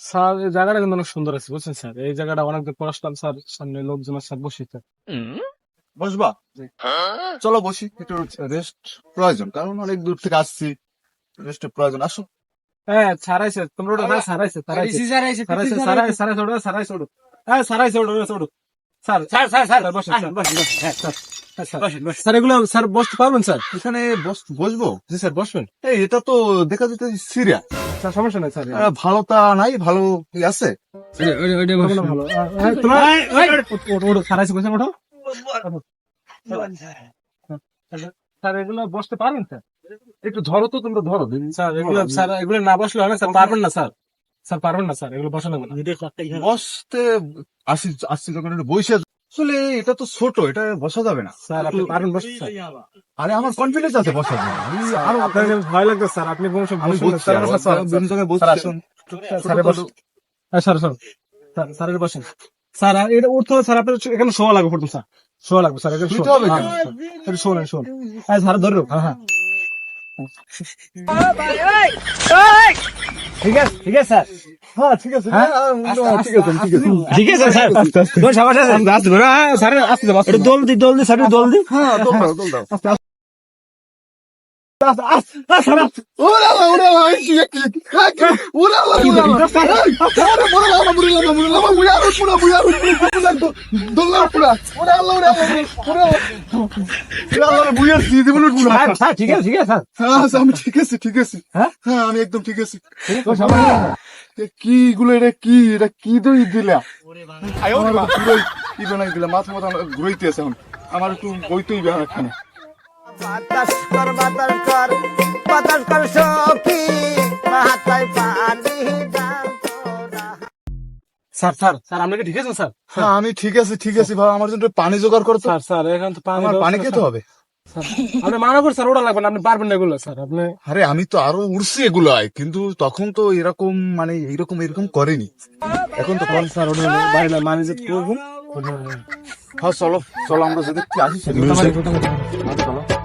Sir এই জায়গাটা কিন্তু অনেক সুন্দর আছে বুঝছেন স্যার এই জায়গাটা অনেকদিন পর আসলাম স্যার সামনে লোকজন স্যার বসে বসবা চলো বসি একটু রেস্ট প্রয়োজন কারণ অনেক দূর থেকে আসছি রেস্টের প্রয়োজন আসো হ্যাঁ আইছে তোমরা ওটা হ্যাঁ স্যার আইছে স্যার আইছে স্যার আইছে ওটা আইছে ওটা হ্যাঁ আইছে ওটা ওটা ওটা স্যার স্যার স্যার স্যার বসেন স্যার হ্যাঁ স্যার হ্যাঁ, স্যার। স্যার এগুলো স্যার বসতে পারবেন স্যার? এখানে বসবো? জি স্যার বসবেন। এই এটা তো দেখা যেতে সিরিয়া স্যার সমস্যা নাই স্যার। ভালো তা নাই ভালো আছে। ভালো ভালো। তোমার ওটো ওটো স্যার আইছে বসেন ওঠো। স্যার। এগুলো বসতে পারবেন স্যার? একটু ধরো তো তোমরা ধরো। স্যার এগুলো স্যার এগুলো না বসলে হয় না স্যার পারবেন না স্যার। স্যার পারবেন না স্যার। এগুলো বসানো বসতে আসি আসছি যখন একটু বসে আসলে এটা তো ছোট এটা বসা যাবে না। স্যার আপনি পারবেন বসতে স্যার আরে আমার কনফিডেন্স আছে আমি আরও আপনার ভয় লাগবে স্যার আপনি কোনো সময় আমি বসবেন না। বসছি স্যার, আরও স্যার, স্যার, বিভিন্ন জায়গায় স্যার। স্যার বসুন। হ্যাঁ স্যার স্যার স্যার স্যার এটা বসেন। স্যার এটা উঠতে হবে স্যার আপনার এখানে শোয়া লাগবে প্রথম স্যার। শোয়া লাগবে স্যার এখানে শুইতে শোয়া। হবে কেন? হ্যাঁ, এটা শোন হ্যাঁ স্যার ধরো হ্যাঁ হ্যাঁ। ঠিক আছে ঠিক আছে স্যার। হ্যাঁ ঠিক আছে হ্যাঁ ঠিক আছে ঠিক আছে ঠিক আছে স্যার হ্যাঁ দোল দি দোল দি স্যার দোল দি হ্যাঁ দোল দাও আমি হ্যাঁ? হ্যাঁ একদম ঠিক আছে কি গুলো এটা কি এটা কি দই দিলা কি বানাই দিলা মাথা মাথা ঘুরাইতে আছে আমার একটু বইতেই এখানে বাতাস কর বাতাস কর বাতাস কর সখী। মাথায় পানি স্যার স্যার স্যার আপনি কি ঠিক আছেন স্যার? হ্যাঁ আমি ঠিক আছে ঠিক আছে ভাই। আমার জন্য পানি জোগাড় করো তো স্যার স্যার এখন তো পানি পানি খেতে হবে। আপনি মানা করে স্যার ওটা লাগবে না আপনি পারবেন না এগুলো স্যার আপনি আরে আমি তো আরও উড়ছি এগুলো কিন্তু তখন তো এরকম মানে এরকম এরকম করেনি। এখন তো কোন স্যার ওটা বাড়ি না ম্যানেজ করবেন হ্যাঁ চলো চলো আমরা যদি আসি মোটামুটি।